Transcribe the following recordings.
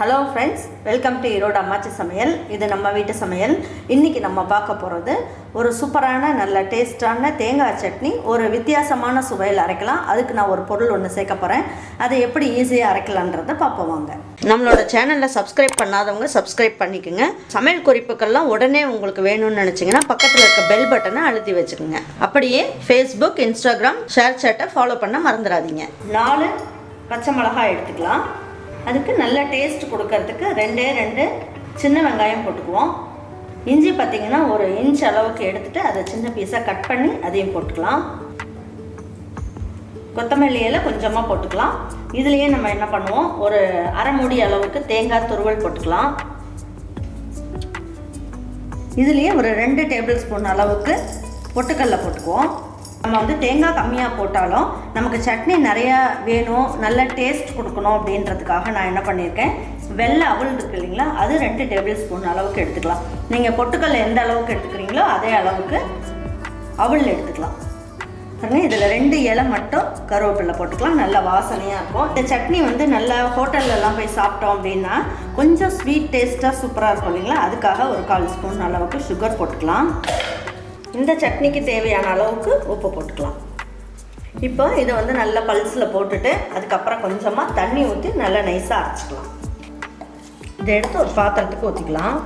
Hello friends welcome to Erode Ammachi Samayal இது நம்ம வீட்டு சமையல். இன்றைக்கி நம்ம பார்க்க போகிறது ஒரு சூப்பரான நல்ல டேஸ்டான தேங்காய் சட்னி. ஒரு வித்தியாசமான சுவையில் அரைக்கலாம். அதுக்கு நான் ஒரு பொருள் ஒன்று சேர்க்க போகிறேன் அதை எப்படி ஈஸியாக அரைக்கலான்றதை பார்ப்போம் வாங்க. நம்மளோட சேனலில் சப்ஸ்கிரைப் பண்ணாதவங்க சப்ஸ்கிரைப் பண்ணிக்கோங்க. சமையல் குறிப்புக்கள்லாம் உடனே உங்களுக்கு வேணும்னு நினச்சிங்கன்னா பக்கத்தில் இருக்க பெல் பட்டனை அழுத்தி வச்சுக்கோங்க. அப்படியே ஃபேஸ்புக் இன்ஸ்டாகிராம் ஷேர் சேட்டை ஃபாலோ பண்ண மறந்துடாதீங்க. நாலு பச்சை மிளகாய் எடுத்துக்கலாம். அதுக்கு நல்ல டேஸ்ட் கொடுக்கறதுக்கு ரெண்டே ரெண்டு சின்ன வெங்காயம் போட்டுக்குவோம். இஞ்சி பார்த்தீங்கன்னா ஒரு இன்ச் அளவுக்கு எடுத்துகிட்டு அதை சின்ன பீஸாக கட் பண்ணி அதையும் போட்டுக்கலாம். கொத்தமல்லி இலை கொஞ்சமாக போட்டுக்கலாம். இதுலேயே நம்ம என்ன பண்ணுவோம்? ஒரு அரை மூடி அளவுக்கு தேங்காய் துருவல் போட்டுக்கலாம். இதுலேயே ஒரு ரெண்டு டேபிள் ஸ்பூன் அளவுக்கு பொட்டுக்கல்ல போட்டுக்குவோம். நம்ம வந்து தேங்காய் கம்மியாக போட்டாலும் நமக்கு சட்னி நிறையா வேணும் நல்ல டேஸ்ட் கொடுக்கணும் அப்படின்றதுக்காக நான் என்ன பண்ணியிருக்கேன் வெள்ளை அவல் இருக்கு இல்லைங்களா அது ரெண்டு டேபிள் ஸ்பூன் அளவுக்கு எடுத்துக்கலாம். நீங்கள் பொட்டுக்கல்ல எந்த அளவுக்கு எடுத்துக்கிறீங்களோ அதே அளவுக்கு அவல் எடுத்துக்கலாம். பாருங்கள் இதில் ரெண்டு இலை மட்டும் கருவேப்பிலை போட்டுக்கலாம் நல்ல வாசனையாக இருக்கும். இந்த சட்னி வந்து நல்லா ஹோட்டல்லலாம் போய் சாப்பிட்டோம் அப்படின்னா கொஞ்சம் ஸ்வீட் டேஸ்ட்டாக சூப்பராக இருக்கும் இல்லைங்களா அதுக்காக ஒரு கால் ஸ்பூன் அளவுக்கு சுகர் போட்டுக்கலாம். இந்த சட்னிக்கு தேவையான அளவுக்கு உப்பு போட்டுக்கலாம். இப்போ இதை வந்து நல்லா பல்ஸில் போட்டுட்டு அதுக்கப்புறம் கொஞ்சமாக தண்ணி ஊற்றி நல்லா நைஸாக அரைச்சிக்கலாம். இதை எடுத்து ஒரு பாத்திரத்துக்கு ஊற்றிக்கலாம்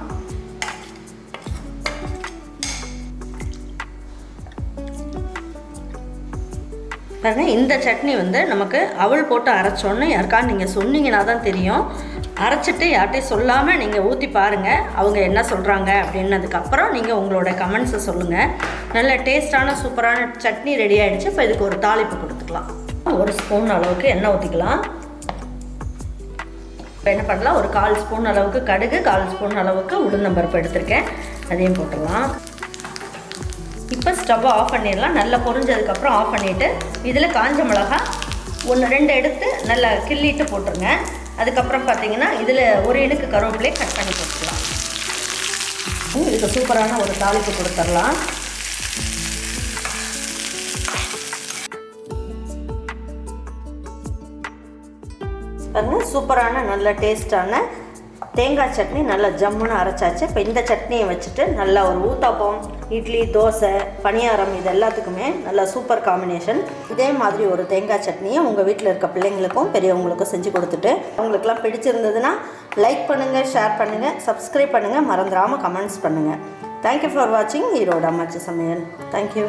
பாருங்கள் இந்த சட்னி வந்து நமக்கு அவள் போட்டு அரைச்சோன்னு யாருக்கான்னு நீங்கள் சொன்னீங்கன்னா தான் தெரியும். அரைச்சிட்டு யார்கிட்டையும் சொல்லாமல் நீங்கள் ஊற்றி பாருங்கள் அவங்க என்ன சொல்கிறாங்க அப்படின்னதுக்கப்புறம் நீங்கள் உங்களோட கமெண்ட்ஸை சொல்லுங்கள் நல்ல டேஸ்டான சூப்பரான சட்னி ரெடி ஆகிடுச்சு இப்போ இதுக்கு ஒரு தாளிப்பு கொடுத்துக்கலாம். ஒரு ஸ்பூன் அளவுக்கு எண்ணெய் ஊற்றிக்கலாம் இப்போ என்ன பண்ணலாம்? ஒரு கால் ஸ்பூன் அளவுக்கு கடுகு கால் ஸ்பூன் அளவுக்கு உளுந்தம்பருப்பு எடுத்திருக்கேன். அதையும் போட்டுடலாம். இப்போ ஸ்டவ்வை ஆஃப் பண்ணிடலாம். நல்லா பொரிஞ்சதுக்கப்புறம் ஆஃப் பண்ணிவிட்டு இதில் காஞ்ச மிளகா ஒன்று ரெண்டு எடுத்து நல்லா கிள்ளிட்டு போட்டுருங்க. அதுக்கப்புறம் பார்த்தீங்கன்னா இதில் ஒரு இடுக்கு கருவேப்பிலையை கட் பண்ணி போட்டுக்கலாம். இதுக்கு சூப்பரான ஒரு தாளிப்பு கொடுத்துடலாம். பாருங்க சூப்பரான நல்ல டேஸ்டான தேங்காய் சட்னி நல்லா ஜம்முன்னு அரைச்சாச்சு. இப்போ இந்த சட்னியை வச்சுட்டு நல்லா ஒரு ஊத்தாப்பம் இட்லி தோசை பணியாரம் இது எல்லாத்துக்குமே நல்லா சூப்பர் காம்பினேஷன் இதே மாதிரி ஒரு தேங்காய் சட்னியை உங்கள் வீட்டில் இருக்க பிள்ளைங்களுக்கும் பெரியவங்களுக்கும் செஞ்சு கொடுத்துட்டு உங்களுக்குலாம் பிடிச்சிருந்ததுன்னா லைக் பண்ணுங்கள் ஷேர் பண்ணுங்கள் சப்ஸ்கிரைப் பண்ணுங்கள் மறந்துடாமல் கமெண்ட்ஸ் பண்ணுங்கள் தேங்க்யூ ஃபார் வாட்சிங் ஈரோடு அம்மாச்சி சமையல். தேங்க்யூ